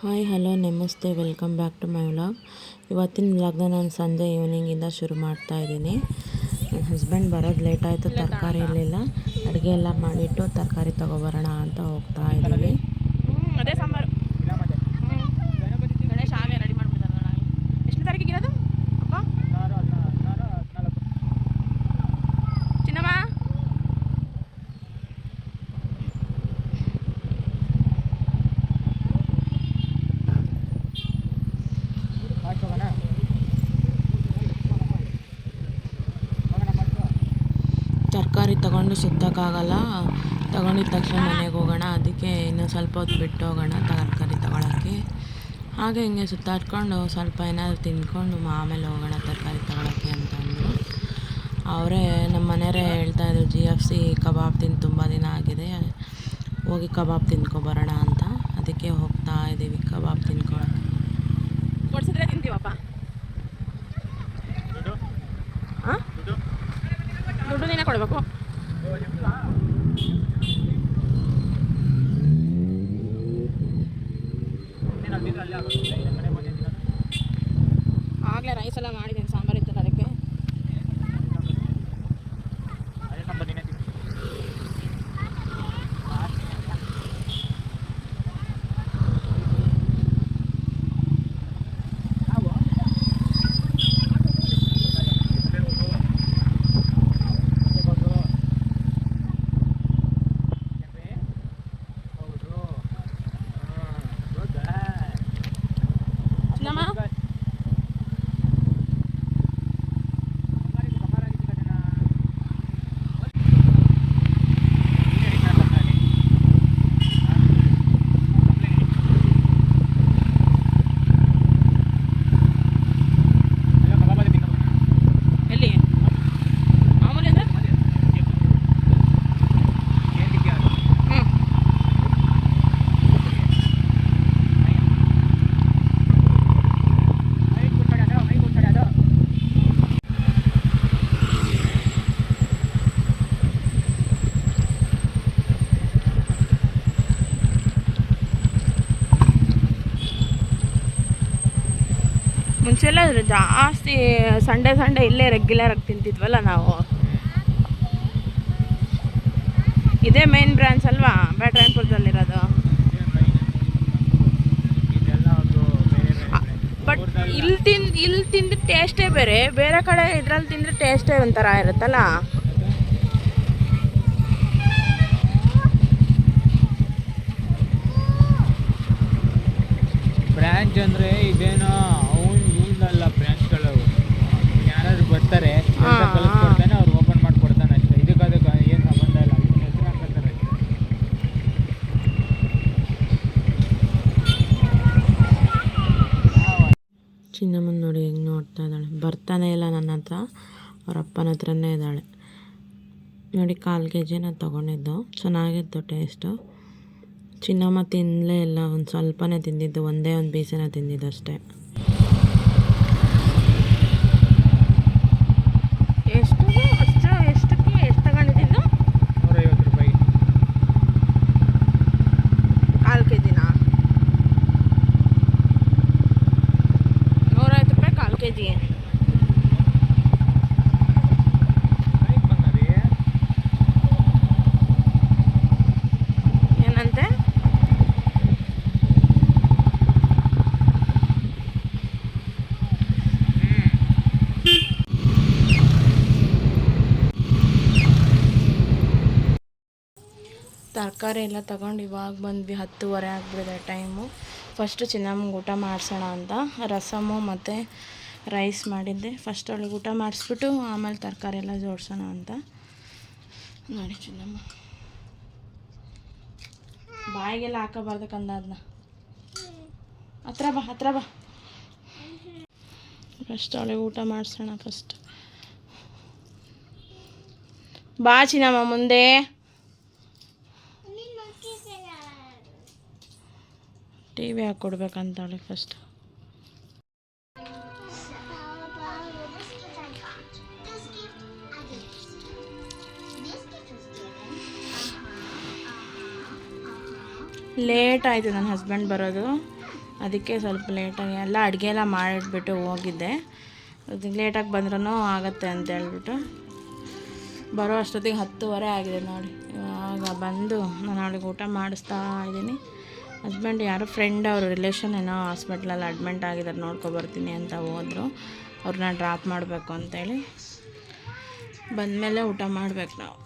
Hi hello ನಮಸ್ತೆ welcome back to my vlog ಇವತ್ತಿನ ವ್ಲಾಗ್ನ ನಾನು ಸಂಜೆ ಈವ್ನಿಂಗಿಂದ ಶುರು ಮಾಡ್ತಾ ಇದ್ದೀನಿ. ನನ್ನ ಹಸ್ಬೆಂಡ್ ಬರೋದು ಲೇಟ್ ಆಯಿತು, ತರಕಾರಿ ಇರಲಿಲ್ಲ. ಅಡುಗೆ ಎಲ್ಲ ಮಾಡಿಟ್ಟು ತರಕಾರಿ ತಗೋಬರೋಣ ಅಂತ ಹೋಗ್ತಾ ಇದ್ದೀವಿ ಅದೇ ಸಾಂಬಾರು ಗಣೇಶ ಹಾಗೆ ರೆಡಿ ಮಾಡ್ಬಿಟ್ಟಿದ್ದಾರೆ ಎಷ್ಟು ತಾರೀಕಿಗೆ ಇರೋದು ಅಪ್ಪ ಚಿನ್ನಮ್ಮ ತರಕಾರಿ ತಗೊಂಡು ಸುತ್ತಕ್ಕಾಗಲ್ಲ. ತಗೊಂಡಿದ್ದ ತಕ್ಷಣ ಮನೆಗೆ ಹೋಗೋಣ. ಅದಕ್ಕೆ ಇನ್ನೂ ಸ್ವಲ್ಪ ಹೊತ್ತು ಬಿಟ್ಟು ಹೋಗೋಣ ತರಕಾರಿ ತಗೊಳಕ್ಕೆ. ಹಾಗೆ ಹಿಂಗೆ ಸುತ್ತಾಡ್ಕೊಂಡು ಸ್ವಲ್ಪ ಏನಾದರೂ ತಿಂದ್ಕೊಂಡು ಆಮೇಲೆ ಹೋಗೋಣ ತರಕಾರಿ ತಗೊಳಕ್ಕೆ ಅಂತಂದರು. ಅವರೇ ನಮ್ಮ ಮನೆಯವರೇ ಹೇಳ್ತಾಯಿದ್ರು ಜಿ ಎಫ್ ಸಿ ಕಬಾಬ್ ತಿಂದು ತುಂಬ ದಿನ ಆಗಿದೆ. ಹೋಗಿ ಕಬಾಬ್ ತಿನ್ಕೊಬರೋಣ ಅಂತ. ಅದಕ್ಕೆ ಹೋಗ್ತಾ ಇದ್ದೀವಿ ಕಬಾಬ್ ತಿನ್ಕೊಳಕ್ಕೆ ಕೊಡ್ಸಿದ್ರೆ ತಿಂತೀವಪ್ಪ. ಹಾಂ ದುಡ್ಡು ನೀನೇ ಕೊಡಬೇಕು ಆಗಲೇ ರೈಸ್ ಎಲ್ಲ ಮಾಡಿದ್ದೀನಿ ಸಾಂಬಾರು ಇತ್ತಲ್ಲ ಅದಕ್ಕೆ ಚಿನ್ನಮ್ಮ ಎಲ್ಲಿ ಮಾಮೂಲಿ ಅಂದ್ರೆ ಹ್ಞೂ ಮುಂಚೆಲ್ಲ ಜಾಸ್ತಿ ಸಂಡೇ ಸಂಡೇ ಇಲ್ಲೇ ರೆಗ್ಯುಲರ್ ಆಗಿ ತಿಂತಿದ್ವಲ್ಲ ನಾವು. ಇದೇ ಮೇನ್ ಬ್ರಾಂಚ್ ಅಲ್ವಾ? ಬ್ಯಾಟ್ರಾಯನ್ಪುರದಲ್ಲಿರೋದು ಬಟ್ ಇಲ್ಲಿ ತಿನ್ ಇಲ್ಲಿ ತಿಂದ ಟೇಸ್ಟೇ ಬೇರೆ. ಬೇರೆ ಕಡೆ ಇದ್ರಲ್ಲಿ ತಿಂದರೆ ಟೇಸ್ಟೇ ಒಂಥರ ಇರುತ್ತಲ್ಲ. ಬ್ರ್ಯಾಂಚ್ ಅಂದರೆ ಇದೇನೋ ಅವ್ರು ಓಪನ್ ಮಾಡ್ಕೊಡ್ತಾನೆ ಅಷ್ಟೇ. ಏನು ಸಂಬಂಧ ಇಲ್ಲ ಇವ್ನ ಹೆಸರು ಹಾಕೋತಾರೆ ಚಿನ್ನಮ್ಮನ ನೋಡಿ ಹೆಂಗೆ ನೋಡ್ತಾ ಇದ್ದಾಳೆ. ಬರ್ತಾನೆ ಇಲ್ಲ ನನ್ನ ಹತ್ರ ಅವ್ರ ಅಪ್ಪನ ಹತ್ರನೇ ಇದ್ದಾಳೆ. ನೋಡಿ ಕಾಲು ಕೆ ಜಿ ನಾನು ತೊಗೊಂಡಿದ್ದು. ಚೆನ್ನಾಗಿತ್ತು ಟೇಸ್ಟು ಚಿನ್ನಮ್ಮ ತಿನ್ನಲೇ ಇಲ್ಲ ಒಂದು ಸ್ವಲ್ಪನೇ ತಿಂದಿದ್ದು ಒಂದೇ ಒಂದು ಬೀಸನ ತಿಂದಿದ್ದು ಅಷ್ಟೇ ಎಷ್ಟು ಅಷ್ಟು ಎಷ್ಟಕ್ಕೆ ಎಷ್ಟು ತಗೊಂಡಿದ್ದು ನೂರೈವತ್ತು ರೂಪಾಯಿ ಕಾಲು ಕೆ ಜಿನ ನೂರೈವತ್ತು ರೂಪಾಯಿ ಕಾಲು ಕೆ ಜಿ ಬೈಕ್ ಬಂದರಿ ಏನಂತೆ ತರಕಾರಿ ಎಲ್ಲ ತಗೊಂಡು ಇವಾಗ ಬಂದ್ವಿ ಹತ್ತುವರೆ ಆಗ್ಬಿಡಿದೆ ಟೈಮು. ಫಸ್ಟು ಚಿನ್ನಮ್ಮಗೆ ಊಟ ಮಾಡಿಸೋಣ ಅಂತ. ರಸಮು ಮತ್ತು ರೈಸ್ ಮಾಡಿದ್ದೆ. ಫಸ್ಟ್ ಅವಳಿಗೆ ಊಟ ಮಾಡಿಸ್ಬಿಟ್ಟು ಆಮೇಲೆ ತರಕಾರಿ ಎಲ್ಲ ಜೋಡಿಸೋಣ ಅಂತ. ನೋಡಿ ಚಿನ್ನಮ್ಮ ಬಾಯಿಗೆಲ್ಲ ಹಾಕೋಬಾರ್ದು ಕಂದ ಅದನ್ನ ಹತ್ರ ಬಾ ಹತ್ರ ಬಾ. ಫಸ್ಟ್ ಅವಳಿಗೆ ಊಟ ಮಾಡಿಸೋಣ ಫಸ್ಟ್ ಬಾ ಚಿನ್ನಮ್ಮ ಮುಂದೆ. ಟಿ ವಿ ಹಾಕ್ಕೊಡ್ಬೇಕಂತ ಅವಳಿಗೆ ಫಸ್ಟ್ ಲೇಟ್ ಆಯಿತು ನನ್ನ ಹಸ್ಬೆಂಡ್ ಬರೋದು. ಅದಕ್ಕೆ ಸ್ವಲ್ಪ ಲೇಟಾಗಿ ಎಲ್ಲ ಅಡುಗೆ ಎಲ್ಲ ಮಾಡಿಟ್ಬಿಟ್ಟು ಹೋಗಿದ್ದೆ. ಅದಕ್ಕೆ ಲೇಟಾಗಿ ಬಂದ್ರೂ ಆಗತ್ತೆ ಅಂತ ಹೇಳ್ಬಿಟ್ಟು. ಬರೋ ಅಷ್ಟೊತ್ತಿಗೆ ಹತ್ತುವರೆ ಆಗಿದೆ ನೋಡಿ. ಇವಾಗ ಬಂದು ನಾನು ಅವಳಿಗೆ ಊಟ ಮಾಡಿಸ್ತಾ ಇದ್ದೀನಿ. ಹಸ್ಬೆಂಡ್ ಯಾರೋ ಫ್ರೆಂಡ್ ಅವ್ರ ರಿಲೇಷನ್ ಏನೋ ಹಾಸ್ಪಿಟ್ಲಲ್ಲಿ ಅಡ್ಮಿಂಟ್ ಆಗಿದ್ದಾರೆ ನೋಡ್ಕೊಬರ್ತೀನಿ ಅಂತ ಹೋದರು. ಅವ್ರನ್ನ ಡ್ರಾಪ್ ಮಾಡಬೇಕು ಅಂತೇಳಿ ಬಂದಮೇಲೆ ಊಟ ಮಾಡ್ಬೇಕು ನಾವು.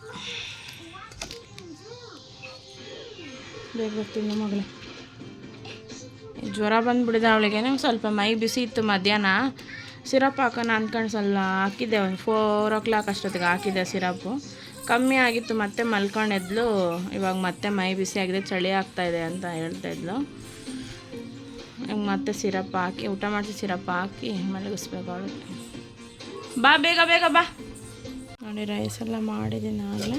ಬೇಗ ಬರ್ತೀನಿ ಮಗಳೇ ಜ್ವರ ಬಂದುಬಿಡಿದೆ ಅವಳಿಗೆ. ಸ್ವಲ್ಪ ಮೈ ಬಿಸಿ ಇತ್ತು ಮಧ್ಯಾಹ್ನ. ಸಿರಪ್ ಹಾಕೋಣ ಅಂದ್ಕೊಂಡು ಸ್ವಲ್ಪ ಹಾಕಿದ್ದೆ. ಫೋರ್ ಓ ಕ್ಲಾಕ್ ಅಷ್ಟೊತ್ತಿಗೆ ಹಾಕಿದ್ದೆ ಸಿರಪ್ಪು. ಕಮ್ಮಿ ಆಗಿತ್ತು, ಮತ್ತೆ ಮಲ್ಕೊಂಡಿದ್ಲು ಇವಾಗ ಮತ್ತೆ ಮೈ ಬಿಸಿ ಆಗಿದೆ, ಚಳಿ ಆಗ್ತಾಯಿದೆ ಅಂತ ಹೇಳ್ತಾ ಇದ್ಲು. ಮತ್ತೆ ಸಿರಪ್ ಹಾಕಿ, ಊಟ ಮಾಡಿಸಿ ಸಿರಪ್ ಹಾಕಿ ಮಲಗಿಸ್ಬೇಕು ಬಾ, ಬೇಗ ಬೇಗ ಬಾ. ನೋಡಿ ರೈಸ್ ಎಲ್ಲ ಮಾಡಿದ್ದೀನಿ ಆಗಲೇ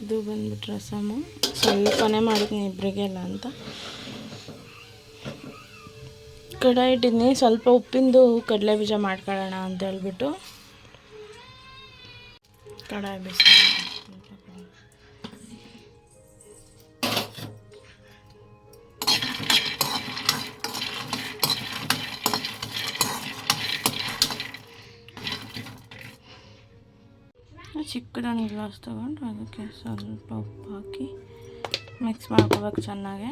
ಇದು ಬಂದ್ಬಿಟ್ಟು ರಸಮು. ಸ್ವಲ್ಪನೇ ಮಾಡಿದ್ದೀನಿ ಇಬ್ಬರಿಗೆಲ್ಲ ಅಂತ. ಕಡಾಯಿ ಇಟ್ಟಿದ್ದೀನಿ. ಸ್ವಲ್ಪ ಉಪ್ಪಿಂದು ಕಡಲೆ ಬೀಜ ಮಾಡ್ಕೊಳ್ಳೋಣ ಅಂತ ಹೇಳ್ಬಿಟ್ಟು. ಕಡಾಯಿ ಬಿಸಿ ಚಿಕ್ಕದೊಂದು ಗ್ಲಾಸ್ ತೊಗೊಂಡು ಅದಕ್ಕೆ ಸ್ವಲ್ಪ ಉಪ್ಪು ಹಾಕಿ ಮಿಕ್ಸ್ ಮಾಡ್ಕೋಬೇಕು ಚೆನ್ನಾಗೆ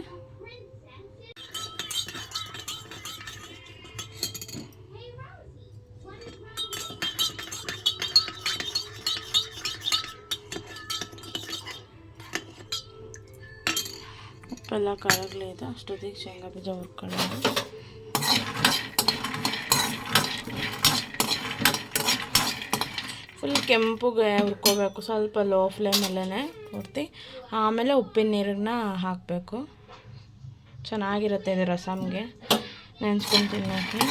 ಉಪ್ಪೆಲ್ಲ ಕರಗಲಿ ಇದೆ. ಅಷ್ಟೊತ್ತಿಗೆ ಶೇಂಗಾ ಬೀಜ ಹುರ್ಕೊಳ್ಳೋಣ ಫುಲ್ ಕೆಂಪುಗೆ ಹುರ್ಕೋಬೇಕು. ಸ್ವಲ್ಪ ಲೋ ಫ್ಲೇಮಲ್ಲೇ ಪೂರ್ತಿ. ಆಮೇಲೆ ಉಪ್ಪಿನ ನೀರನ್ನ ಹಾಕಬೇಕು. ಚೆನ್ನಾಗಿರುತ್ತೆ ಇದು ರಸಮ್ಗೆ ನೆನ್ಸ್ಕೊಂಡು ತಿನ್ನೋಕ್ಕೆ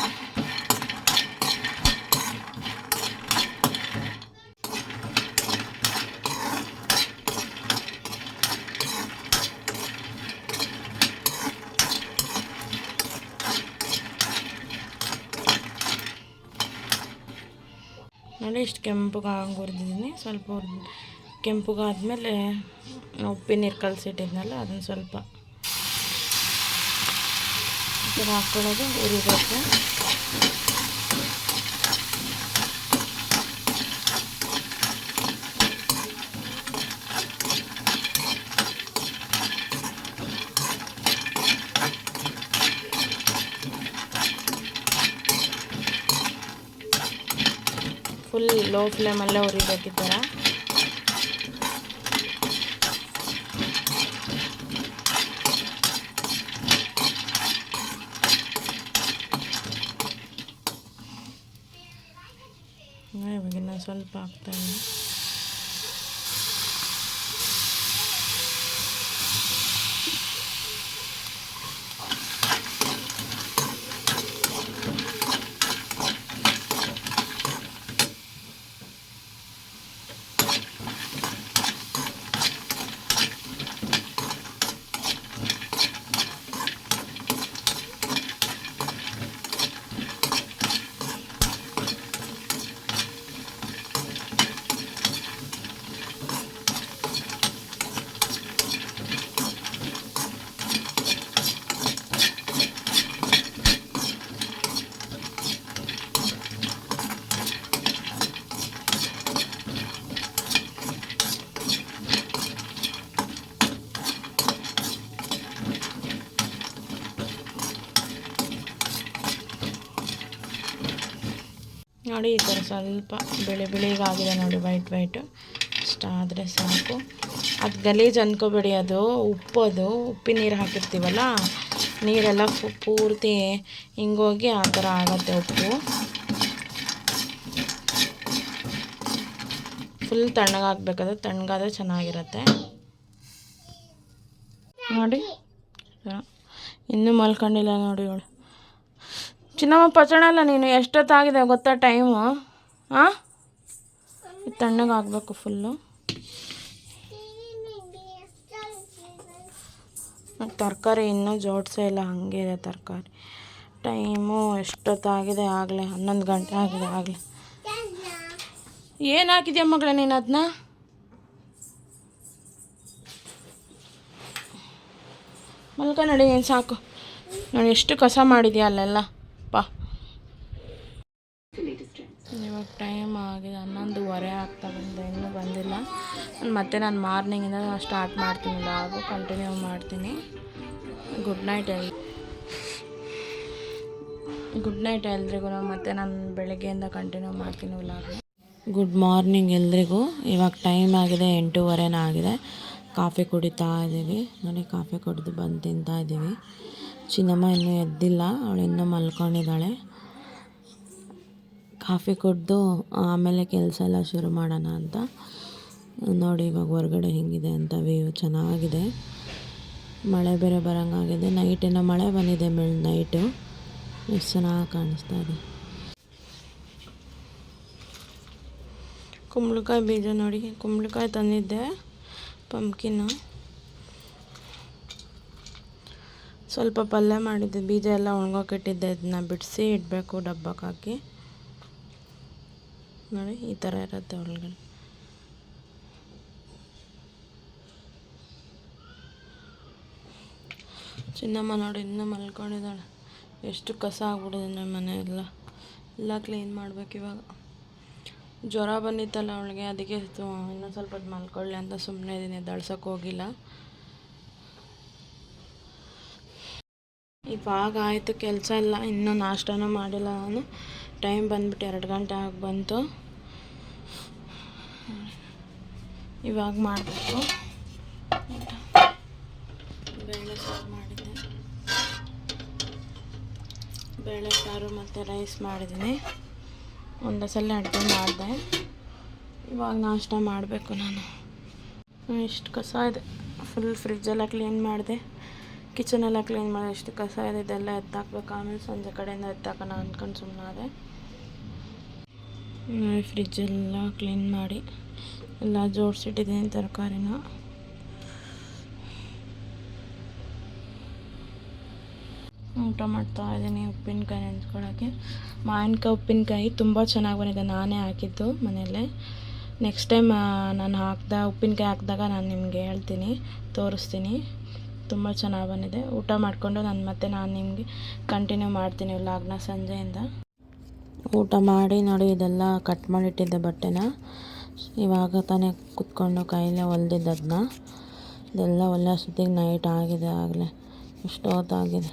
ನೋಡಿ ಇಷ್ಟು ಕೆಂಪುಗೆ ಹುರಿದಿದ್ದೀನಿ ಸ್ವಲ್ಪ ಕೆಂಪುಗಾದ್ಮೇಲೆ ಉಪ್ಪಿನ ನೀರು ಕಲಸಿಟ್ಟಿದ್ನಲ್ಲ ಅದನ್ನು ಸ್ವಲ್ಪ ಈ ಥರ ಹಾಕ್ಕೊಳ್ಳೋದು ಫುಲ್ ಲೋ ಫ್ಲೇಮಲ್ಲೇ ಉರಿಬೇಕು ಈ ಥರ ಇವಾಗ ಇನ್ನು ಸ್ವಲ್ಪ ಹಾಕ್ತಾಯಿದ್ದೀನಿ ನೋಡಿ, ಈ ಥರ ಸ್ವಲ್ಪ ಬಿಳಿ ಬಿಳಿಗಾಗಿದೆ ನೋಡಿ ವೈಟ್ ವೈಟು ಇಷ್ಟಾದರೆ ಸಾಕು. ಅದು ಗಲೀಜು ಅಂದ್ಕೋಬೇಡಿ ಅದು, ಉಪ್ಪು ಅದು, ಉಪ್ಪಿನ ನೀರು ಹಾಕಿರ್ತೀವಲ್ಲ, ನೀರೆಲ್ಲ ಪೂರ್ತಿ ಹಿಂಗೋಗಿ ಆ ಥರ ಆಗುತ್ತೆ ಉಪ್ಪು. ಫುಲ್ ತಣ್ಣಗಾಗಬೇಕಾದ್ರೆ ತಣ್ಣಗಾದ್ರೆ ಚೆನ್ನಾಗಿರುತ್ತೆ. ನೋಡಿ ಇನ್ನೂ ಮಲ್ಕೊಂಡಿಲ್ಲ ನೋಡಿ ಇವಳು. ಚಿನ್ನಮ್ಮ ಪಚಣಲ್ಲ ನೀನು, ಎಷ್ಟೊತ್ತಾಗಿದೆ ಗೊತ್ತಾ ಟೈಮು ಹಾಂ ತಣ್ಣಗಾಗಬೇಕು ಫುಲ್ಲು ತರಕಾರಿ ಇನ್ನೂ ಜೋಡಿಸೇ ಇಲ್ಲ, ಹಾಗೆ ಇದೆ ತರಕಾರಿ. ಟೈಮು ಎಷ್ಟೊತ್ತಾಗಿದೆ ಆಗಲೇ, ಹನ್ನೊಂದು ಗಂಟೆ ಆಗಿದೆ ಆಗಲೇ. ಏನು ಹಾಕಿದ್ಯಾ ಮಗಳೇ ನೀನು ಅದನ್ನ ಮಲ್ಕ ನಡಿ, ಸಾಕು. ನಾನು ಎಷ್ಟು ಕಸ ಮಾಡಿದ್ಯಾ ಅಲ್ಲೆಲ್ಲ? ಇವಾಗ ಟೈಮ್ ಆಗಿದೆ ಹನ್ನೊಂದುವರೆ ಆಗ್ತಾ ಬಂದೆ ಇನ್ನೂ ಬಂದಿಲ್ಲ. ಮತ್ತೆ ನಾನು ಮಾರ್ನಿಂಗಿಂದ ಸ್ಟಾರ್ಟ್ ಮಾಡ್ತೀನಿ ಲಾಗು ಕಂಟಿನ್ಯೂ ಮಾಡ್ತೀನಿ. ಗುಡ್ ನೈಟ್ ಎಲ್ ಗುಡ್ ನೈಟ್ ಎಲ್ರಿಗೂ ಮತ್ತೆ ನಾನು ಬೆಳಗ್ಗೆಯಿಂದ ಕಂಟಿನ್ಯೂ ಮಾಡ್ತೀನಿ ಲಾಗು. ಗುಡ್ ಮಾರ್ನಿಂಗ್ ಎಲ್ರಿಗೂ. ಇವಾಗ ಟೈಮ್ ಆಗಿದೆ ಎಂಟೂವರೆನ ಆಗಿದೆ. ಕಾಫಿ ಕುಡಿತಾ ಇದ್ದೀವಿ ನೋಡಿ ಕಾಫಿ ಕುಡಿದು ಬಂದು ತಿಂತಾ ಇದ್ದೀವಿ ಚಿನ್ನಮ್ಮ ಇನ್ನೂ ಎದ್ದಿಲ್ಲ, ಅವಳು ಇನ್ನೂ ಮಲ್ಕೊಂಡಿದ್ದಾಳೆ. ಕಾಫಿ ಕುಡಿದು ಆಮೇಲೆ ಕೆಲಸ ಎಲ್ಲ ಶುರು ಮಾಡೋಣ ಅಂತ. ನೋಡಿ, ಇವಾಗ ಹೊರಗಡೆ ಹೆಂಗಿದೆ ಅಂತ ವ್ಯೂ ಚೆನ್ನಾಗಿದೆ. ಮಳೆ ಬೇರೆ ಬರೋಂಗಾಗಿದೆ. ನೈಟಿನ ಮಳೆ ಬಂದಿದೆ ಮೇಲ್ ನೈಟು ಎಷ್ಟು ಚೆನ್ನಾಗಿ ಕಾಣಿಸ್ತಾ ಇದೆ. ಕುಂಬಳಕಾಯಿ ಬೀಜ ನೋಡಿ. ಕುಂಬಳಕಾಯಿ ತಂದಿದ್ದೆ ಪಂಪ್ಕಿನ್ನು ಸ್ವಲ್ಪ ಪಲ್ಯ ಮಾಡಿದ್ದೆ, ಬೀಜ ಎಲ್ಲ ಒಣಗೋಕಿಟ್ಟಿದ್ದೆ. ಇದನ್ನ ಬಿಡಿಸಿ ಇಡಬೇಕು ಡಬ್ಬಕ್ಕೆ ಹಾಕಿ ನೋಡಿ, ಈ ಥರ ಇರುತ್ತೆ ಒಳಗಡೆ. ಚಿನ್ನಮ್ಮ ನೋಡಿ, ಇನ್ನೂ ಮಲ್ಕೊಂಡಿದ್ದಾಳೆ. ಎಷ್ಟು ಕಸ ಆಗ್ಬಿಡಿದೆ ನಮ್ಮ ಮನೆ ಎಲ್ಲ ಕ್ಲೀನ್ ಮಾಡ್ಬೇಕು ಇವಾಗ. ಜ್ವರ ಬಂದಿತ್ತಲ್ಲ ಅವಳಿಗೆ, ಅದಕ್ಕೆ ಇನ್ನೂ ಸ್ವಲ್ಪ ಮಲ್ಕೊಳ್ಳಿ ಅಂತ ಸುಮ್ಮನೆ ಇದ್ದೀನಿ. ದಳ್ಸೋಕ್ಕೆ ಹೋಗಿಲ್ಲ. ಇವಾಗ ಆಯಿತು, ಕೆಲಸ ಎಲ್ಲ ಇನ್ನೂ ನಾಷ್ಟನೂ ಮಾಡಿಲ್ಲ ನಾನು. ಟೈಮ್ ಬಂದ್ಬಿಟ್ಟು ಎರಡು ಗಂಟೆ ಆಗಿ ಬಂತು. ಇವಾಗ ಮಾಡಬೇಕು. ಬೇಳೆ ಸಾರು ಮಾಡಿದ್ದೆ. ಬೇಳೆ ಸಾರು ಮತ್ತು ರೈಸ್ ಮಾಡಿದ್ದೀನಿ. ಒಂದು ಸಲ ಅಡುಗೆ ಮಾಡಿದೆ. ಇವಾಗ ನಾಷ್ಟ ಮಾಡಬೇಕು ನಾನು. ಇಷ್ಟು ಕಸ ಇದೆ. ಫುಲ್ ಫ್ರಿಜ್ಜೆಲ್ಲ ಕ್ಲೀನ್ ಮಾಡಿದೆ. ಕಿಚನೆಲ್ಲ ಕ್ಲೀನ್ ಮಾಡಿ ಎಷ್ಟು ಕಸ ಇದೆ, ಇದೆಲ್ಲ ಎತ್ತಾಕ್ಬೇಕು ಆಮೇಲೆ ಸಂಜೆ ಕಡೆಯಿಂದ ಎತ್ತಾಕೋಣ ಅಂದ್ಕೊಂಡು ಸುಮ್ಮನಾದೆ ಫ್ರಿಜ್ಜೆಲ್ಲ ಕ್ಲೀನ್ ಮಾಡಿ, ಎಲ್ಲ ಜೋಡಿಸಿಟ್ಟಿದ್ದೀನಿ ತರಕಾರಿನ. ಊಟ ಮಾಡ್ತಾ ಇದ್ದೀನಿ ಉಪ್ಪಿನಕಾಯಿ ನೆನೆಸ್ಕೊಳ್ಳೋಕ್ಕೆ ಮಾವಿನಕಾಯಿ, ಉಪ್ಪಿನಕಾಯಿ ತುಂಬ ಚೆನ್ನಾಗಿ ಬಂದಿದೆ. ನಾನೇ ಹಾಕಿದ್ದು ಮನೆಯಲ್ಲೇ. ನೆಕ್ಸ್ಟ್ ಟೈಮ್ ನಾನು ಹಾಕ್ದ, ಉಪ್ಪಿನಕಾಯಿ ಹಾಕಿದಾಗ ನಾನು ನಿಮಗೆ ಹೇಳ್ತೀನಿ, ತೋರಿಸ್ತೀನಿ. ತುಂಬ ಚೆನ್ನಾಗಿ ಬಂದಿದೆ. ಊಟ ಮಾಡಿಕೊಂಡು ನಾನು ಮತ್ತೆ ನಾನು ನಿಮಗೆ ಕಂಟಿನ್ಯೂ ಮಾಡ್ತೀನಿ ವ್ಲಾಗ್ನ ಸಂಜೆಯಿಂದ. ಊಟ ಮಾಡಿ, ನೋಡಿ, ಇದೆಲ್ಲ ಕಟ್ ಮಾಡಿಟ್ಟಿದ್ದೆ ಬಟ್ಟೆನ. ಇವಾಗ ತಾನೇ ಕುತ್ಕೊಂಡು ಕೈಲೇ ಹೊಲ್ದಿದ್ದದನ್ನ ಇದೆಲ್ಲ ಒಳ್ಳೆ ಸುದ್ದಿಗೆ ನೈಟ್ ಆಗಿದೆ ಆಗಲೇ. ಇಷ್ಟೊತ್ತಾಗಿದೆ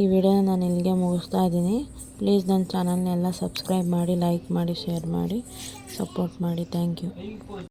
ಈ ವಿಡಿಯೋನ ನಾನು ಇಲ್ಲಿಗೆ ಮುಗಿಸ್ತಾ ಇದ್ದೀನಿ. ಪ್ಲೀಸ್ ನನ್ನ ಚಾನಲ್ನೆಲ್ಲ ಸಬ್ಸ್ಕ್ರೈಬ್ ಮಾಡಿ ಲೈಕ್ ಮಾಡಿ ಶೇರ್ ಮಾಡಿ ಸಪೋರ್ಟ್ ಮಾಡಿ. Thank you